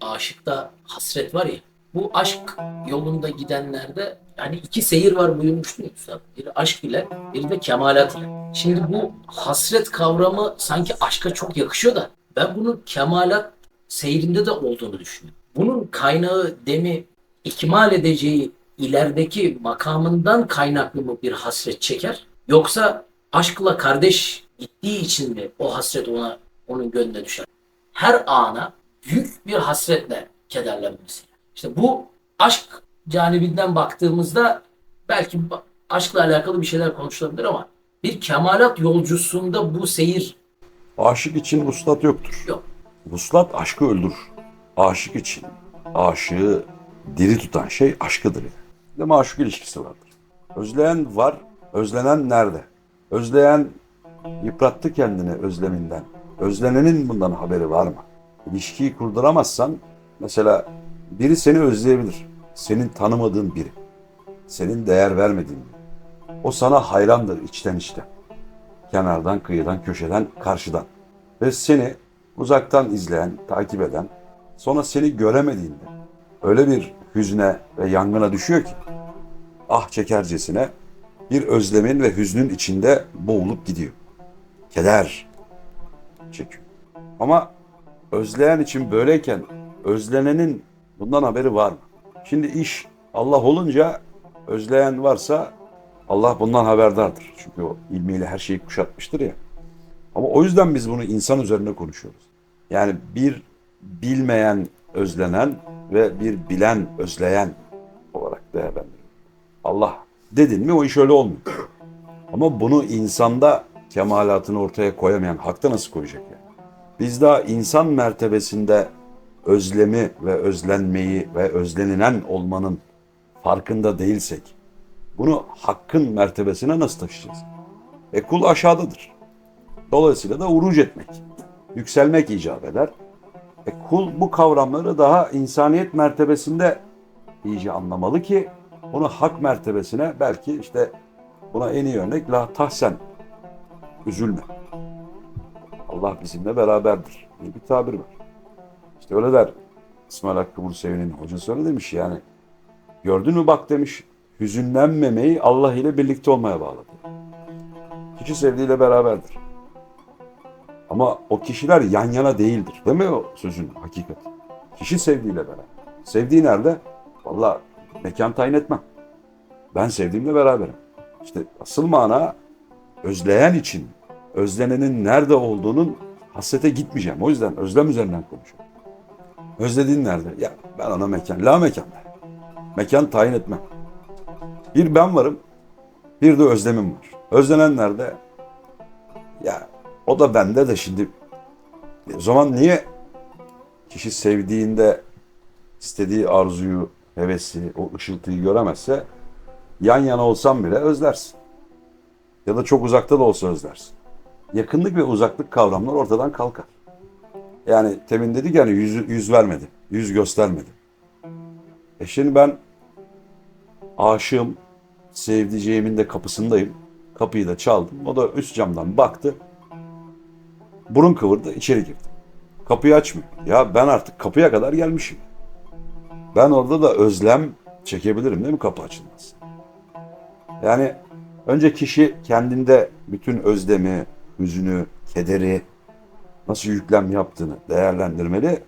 aşıkta hasret var ya bu aşk yolunda gidenlerde yani iki seyir var buyurmuştu Üstad. Biri aşk ile biri de kemalat ile. Şimdi bu hasret kavramı sanki aşka çok yakışıyor da ben bunun kemalat seyrinde de olduğunu düşünüyorum. Bunun kaynağı demi ikmal edeceği ilerideki makamından kaynaklı mı bir hasret çeker? Yoksa aşkla kardeş gittiği için mi o hasret ona onun gönlüne düşer? Her ana büyük bir hasretle kederlenmesi. İşte bu aşk canibinden baktığımızda belki aşkla alakalı bir şeyler konuşulabilir ama bir kemalat yolcusunda bu seyir Aşık için vuslat yoktur. yok. Vuslat aşkı öldürür. Aşık için aşığı diri tutan şey aşkıdır. Yani. De maşuk ilişkisi vardır. Özleyen var, özlenen nerede? Özleyen yıprattı kendini özleminden. Özlenenin bundan haberi var mı? İlişkiyi kurduramazsan mesela biri seni özleyebilir. Senin tanımadığın biri. Senin değer vermediğin biri. O sana hayrandır içten içten. Kenardan, kıyıdan, köşeden, karşıdan. Ve seni uzaktan izleyen, takip eden, sonra seni göremediğinde öyle bir hüzne ve yangına düşüyor ki ah çekercesine bir özlemin ve hüznün içinde boğulup gidiyor. Keder çekiyor. Ama özleyen için böyleyken özlenenin bundan haberi var mı? Şimdi iş Allah olunca özleyen varsa Allah bundan haberdardır. Çünkü o ilmiyle her şeyi kuşatmıştır ya. Ama o yüzden biz bunu insan üzerine konuşuyoruz. Yani bir bilmeyen özlenen ve bir bilen özleyen olarak değerlendiriyor. Allah dedin mi o iş öyle olmuyor. Ama bunu insanda kemalatını ortaya koyamayan hakta nasıl koyacak yani? Biz daha insan mertebesinde özlemi ve özlenmeyi ve özlenilen olmanın farkında değilsek bunu hakkın mertebesine nasıl taşıyacağız? E kul aşağıdadır. Dolayısıyla da uruc etmek, yükselmek icap eder. E kul bu kavramları daha insaniyet mertebesinde iyice anlamalı ki onu hak mertebesine belki işte buna en iyi örnek la tahsen üzülme. Allah bizimle beraberdir diye bir tabir var. İşte öyle der İsmail Hakkı Bursevi'nin hocası öyle demiş yani. Gördün mü bak demiş hüzünlenmemeyi Allah ile birlikte olmaya bağladı. Kişi sevdiğiyle beraberdir. Ama o kişiler yan yana değildir. Değil mi o sözün hakikati? Kişi sevdiğiyle beraber. Sevdiği nerede? Vallahi mekan tayin etmem. Ben sevdiğimle beraberim. İşte asıl mana özleyen için özlenenin nerede olduğunun hasrete gitmeyeceğim. O yüzden özlem üzerinden konuşuyorum. Özlediğin nerede? Ya ben ona mekan, la mekan. Mekan tayin etmem. Bir ben varım, bir de özlemim var. Özlenen nerede? Ya o da bende de şimdi o zaman niye kişi sevdiğinde istediği arzuyu, hevesi, o ışıltıyı göremezse yan yana olsam bile özlersin. Ya da çok uzakta da olsa özlersin. Yakınlık ve uzaklık kavramlar ortadan kalkar. Yani temin dedik yani yüz, yüz vermedi, yüz göstermedi. E şimdi ben aşığım, sevdiceğimin de kapısındayım. Kapıyı da çaldım. O da üst camdan baktı. Burun kıvırdı, içeri girdi. Kapıyı açmıyor. Ya ben artık kapıya kadar gelmişim. Ben orada da özlem çekebilirim değil mi kapı açılmaz? Yani önce kişi kendinde bütün özlemi, hüzünü, kederi nasıl yüklem yaptığını değerlendirmeli.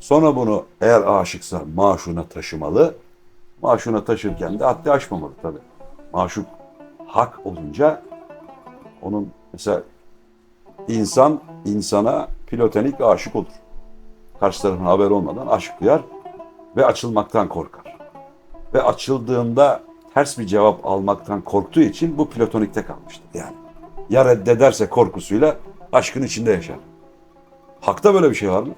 Sonra bunu eğer aşıksa maşuna taşımalı. Maşuna taşırken de haddi aşmamalı tabii. Maşuk hak olunca onun mesela insan insana platonik aşık olur. Karşı tarafın haber olmadan aşk duyar ve açılmaktan korkar. Ve açıldığında ters bir cevap almaktan korktuğu için bu platonikte kalmıştır. Yani ya reddederse korkusuyla aşkın içinde yaşar. Hakta böyle bir şey var mı?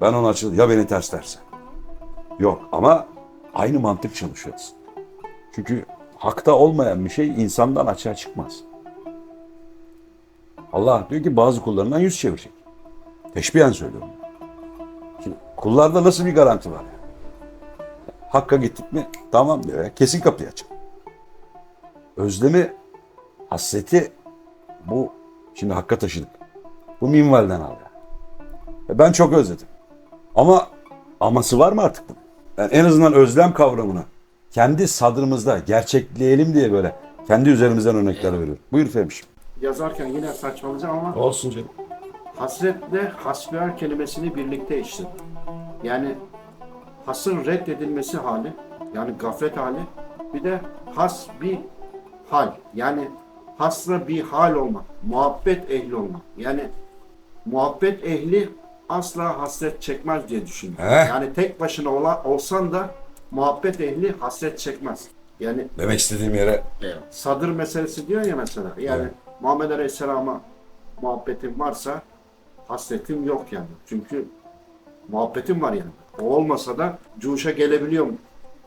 Ben ona açıl ya beni ters derse. Yok ama aynı mantık çalışıyoruz. Çünkü hakta olmayan bir şey insandan açığa çıkmaz. Allah diyor ki bazı kullarından yüz çevirecek. Teşbihen söylüyorum. Şimdi kullarda nasıl bir garanti var? ya? Hakka gittik mi? Tamam diyor ya. Kesin kapıyı açın. Özlemi, hasreti bu şimdi hakka taşıdık. Bu minvalden al ya. E ben çok özledim. Ama aması var mı artık bunun? Yani en azından özlem kavramını kendi sadrımızda gerçekleyelim diye böyle kendi üzerimizden örnekler veriyorum. Buyur Fehmişim. yazarken yine saçmalayacağım ama Olsun canım. hasretle hasbihal kelimesini birlikte işledim. Yani hasın reddedilmesi hali, yani gaflet hali, bir de has bir hal, yani hasra bir hal olmak, muhabbet ehli olmak. Yani muhabbet ehli asla hasret çekmez diye düşünüyorum. Heh. Yani tek başına ola, olsan da muhabbet ehli hasret çekmez. Yani Demek istediğim yere sadır meselesi diyor ya mesela. Yani Evet. Muhammed Aleyhisselam'a muhabbetim varsa hasretim yok yani. Çünkü muhabbetim var yani. O olmasa da cuşa gelebiliyorum.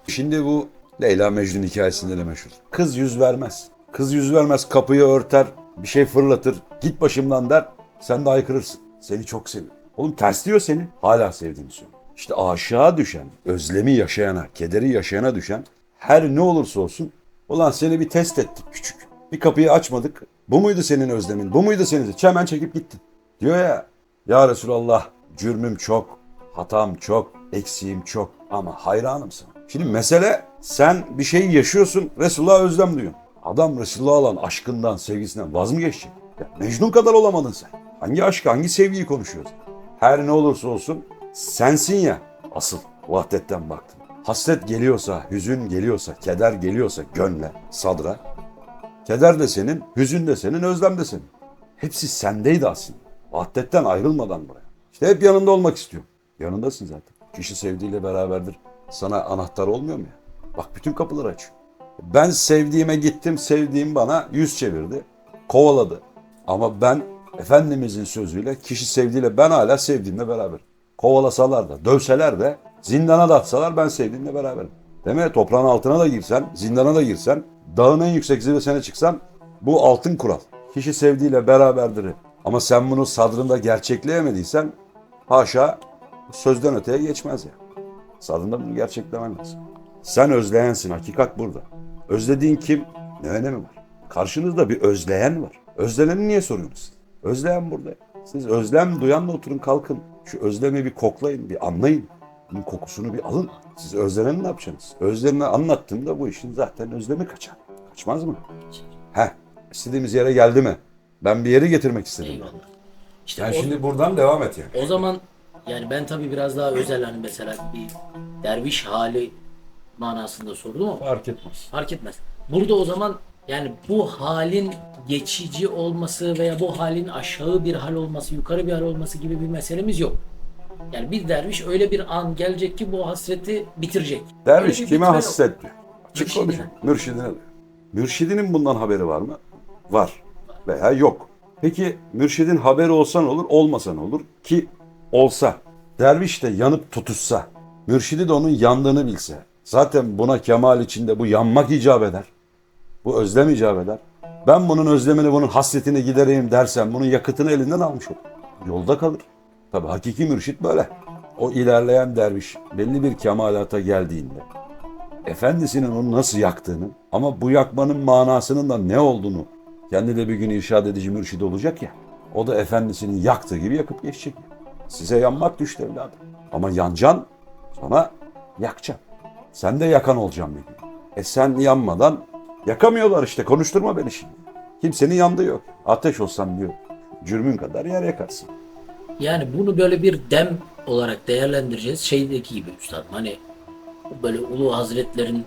Şimdi bu Leyla Mecnun hikayesinde de meşhur. Kız yüz vermez. Kız yüz vermez kapıyı örter, bir şey fırlatır. Git başımdan der, sen de aykırırsın. Seni çok seviyorum. Oğlum ters diyor seni. Hala sevdiğini söylüyor. İşte aşığa düşen, özlemi yaşayana, kederi yaşayana düşen her ne olursa olsun ulan seni bir test ettik küçük. Bir kapıyı açmadık. Bu muydu senin özlemin? Bu muydu senin? Hemen çekip gittin. Diyor ya ya Resulallah cürmüm çok, hatam çok, eksiğim çok ama hayranım sana. Şimdi mesele sen bir şeyi yaşıyorsun Resulullah özlem diyorsun. Adam Resulullah'a olan aşkından, sevgisinden vaz mı geçecek? Ya Mecnun kadar olamadın sen. Hangi aşkı, hangi sevgiyi konuşuyorsun? Her ne olursa olsun sensin ya asıl vahdetten baktım. Hasret geliyorsa, hüzün geliyorsa, keder geliyorsa gönle, sadra. Keder de senin, hüzün de senin, özlem de senin. Hepsi sendeydi aslında. Vahdetten ayrılmadan buraya. İşte hep yanında olmak istiyorum. Yanındasın zaten. Kişi sevdiğiyle beraberdir. Sana anahtar olmuyor mu ya? Bak bütün kapıları açıyor. Ben sevdiğime gittim, sevdiğim bana yüz çevirdi. Kovaladı. Ama ben Efendimizin sözüyle kişi sevdiğiyle ben hala sevdiğimle beraber. Kovalasalar da, dövseler de, zindana da atsalar ben sevdiğimle beraberim. Mi? Toprağın altına da girsen, zindana da girsen, dağın en yüksek zirvesine çıksan bu altın kural. Kişi sevdiğiyle beraberdir. Ama sen bunu sadrında gerçekleyemediysen haşa sözden öteye geçmez ya. Sadrında bunu gerçeklemen lazım. Sen özleyensin. Hakikat burada. Özlediğin kim? Ne önemi var? Karşınızda bir özleyen var. Özleneni niye soruyorsunuz? Özleyen burada. Siz özlem duyanla oturun kalkın. Şu özlemi bir koklayın, bir anlayın. Bunun kokusunu bir alın. Siz özleneni ne yapacaksınız? Özlemini anlattığımda bu işin zaten özlemi kaçar. Kaçmaz mı? Heh. istediğimiz yere geldi mi? Ben bir yeri getirmek istedim. Eyvallah. İşte Yani o, şimdi buradan devam et yani. o zaman yani ben tabii biraz daha özel hani mesela bir derviş hali manasında sordum ama Fark etmez. fark etmez. Burada o zaman yani bu halin geçici olması veya bu halin aşağı bir hal olması, yukarı bir hal olması gibi bir meselemiz yok. Yani bir derviş öyle bir an gelecek ki bu hasreti bitirecek. Derviş Öyle bir kime bitme yok. hasret diyor. Açık Mürşidine. konuşayım. Mürşidine diyor. Mürşidinin bundan haberi var mı? Var. Veya yok. Peki mürşidin haberi olsa ne olur, olmasa ne olur? Ki olsa, derviş de yanıp tutuşsa, mürşidi de onun yandığını bilse, zaten buna kemal içinde bu yanmak icap eder. Bu özlem icap eder. Ben bunun özlemini, bunun hasretini gidereyim dersem bunun yakıtını elinden almış olur. Yolda kalır. Tabi hakiki mürşit böyle. O ilerleyen derviş belli bir kemalata geldiğinde efendisinin onu nasıl yaktığını ama bu yakmanın manasının da ne olduğunu kendi de bir gün irşad edici mürşid olacak ya. O da efendisinin yaktığı gibi yakıp geçecek. Size yanmak düştü evladım. Ama yancan sana yakacağım. Sen de yakan olacaksın bir. E sen yanmadan yakamıyorlar işte konuşturma beni şimdi. Kimsenin yandığı yok. Ateş olsan diyor. Cürmün kadar yer yakarsın. Yani bunu böyle bir dem olarak değerlendireceğiz. Şeydeki gibi üstadım hani böyle ulu hazretlerin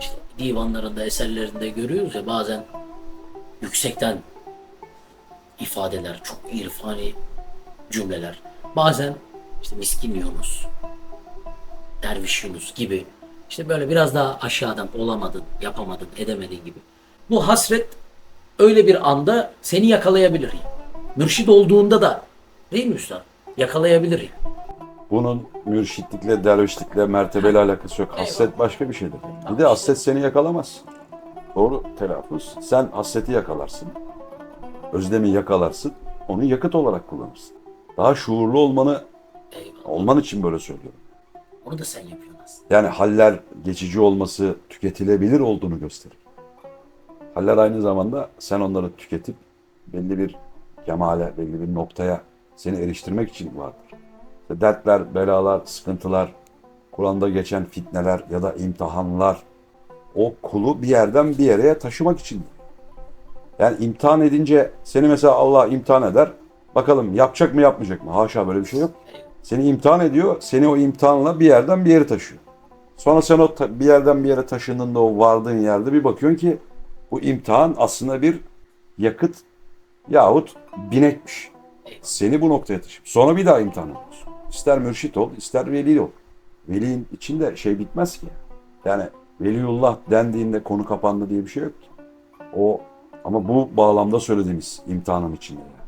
işte divanlarında, eserlerinde görüyoruz ya bazen yüksekten ifadeler, çok irfani cümleler. Bazen işte miskin Yunus, derviş Yunus gibi işte böyle biraz daha aşağıdan olamadın, yapamadın, edemedin gibi. Bu hasret öyle bir anda seni yakalayabilir. Mürşid olduğunda da değil mi üstad? Yakalayabilir. Bunun mürşitlikle, dervişlikle, mertebeyle alakası yok. Hasret başka bir şeydir. Bir de hasret seni yakalamaz. Doğru telaffuz. Sen hasreti yakalarsın. Özlemi yakalarsın. Onu yakıt olarak kullanırsın. Daha şuurlu olmanı Eyvallah. olman için böyle söylüyorum. Onu da sen yapıyorsun aslında. Yani haller geçici olması tüketilebilir olduğunu gösterir. Haller aynı zamanda sen onları tüketip belli bir kemale, belli bir noktaya seni eriştirmek için vardır. İşte dertler, belalar, sıkıntılar, Kur'an'da geçen fitneler ya da imtihanlar o kulu bir yerden bir yere taşımak için. Yani imtihan edince seni mesela Allah imtihan eder. Bakalım yapacak mı yapmayacak mı? Haşa böyle bir şey yok. Seni imtihan ediyor. Seni o imtihanla bir yerden bir yere taşıyor. Sonra sen o bir yerden bir yere taşındığında o vardığın yerde bir bakıyorsun ki bu imtihan aslında bir yakıt yahut binekmiş. Seni bu noktaya taşıyor. Sonra bir daha imtihan ediyorsun. İster mürşit ol, ister veli ol. Velinin içinde şey bitmez ki. Yani Veliullah dendiğinde konu kapandı diye bir şey yok ki. O ama bu bağlamda söylediğimiz imtihanın içinde. Yani.